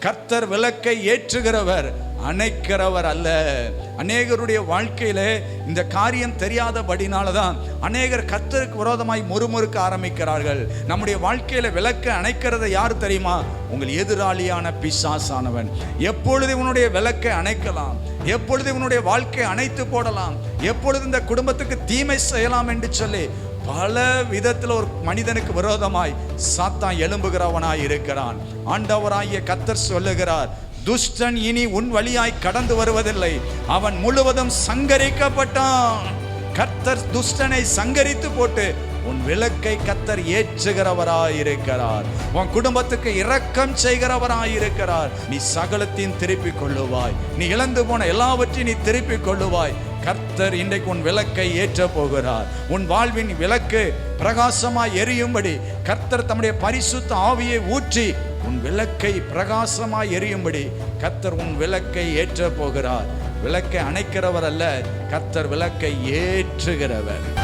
கர்த்தர் விளக்கை ஏற்றுகிறவர் அணைக்கிறவர் அல்ல. அநேகருடைய வாழ்க்கையிலே இந்த காரியம் தெரியாதபடினால தான் அநேகர் கர்த்தருக்கு விரோதமாய் முறுமுறுக்க ஆரம்பிக்கிறார்கள். நம்முடைய வாழ்க்கையில விளக்கை அணைக்கிறத யார் தெரியுமா? உங்கள் எதிராளியான பிசாசானவன். எப்பொழுது உன்னுடைய விளக்கை அணைக்கலாம்? எப்பொழுது உன்னுடைய வாழ்க்கை அணைத்து போடலாம்? எப்பொழுது இந்த குடும்பத்துக்கு தீமை செய்யலாம் என்று சொல்லி பல விதத்தில் ஒரு மனிதனுக்கு விரோதமாய் சாத்தான் எழும்புகிறவனாய் இருக்கிறான். ஆண்டவராகிய கத்தர் சொல்லுகிறார் துஷ்டன் இனி உன் வழியாய் கடந்து வருவதில்லை. அவன் முழுவதும் சங்கரிக்கப்பட்டான். கர்த்தர் துஷ்டனை சங்கரித்து போட்டு உன் விளக்கை கத்தர் ஏற்றுகிறவராயிருக்கிறார். உன் குடும்பத்துக்கு இரக்கம் செய்கிறவராயிருக்கிறார். நீ சகலத்தையும் திருப்பிக் கொள்ளுவாய். நீ இழந்து போன எல்லாவற்றையும் நீ திருப்பிக் கொள்ளுவாய். கர்த்தர் இன்றைக்கு உன் விளக்கை ஏற்ற போகிறார். உன் வாழ்வின் விளக்கு பிரகாசமாய் எரியும்படி கர்த்தர் தம்முடைய பரிசுத்த ஆவியை ஊற்றி உன் விளக்கை பிரகாசமாய் எரியும்படி கர்த்தர் உன் விளக்கை ஏற்ற போகிறார். விளக்கை அணைக்கிறவர் அல்ல கர்த்தர் விளக்கை ஏற்றுகிறவர்.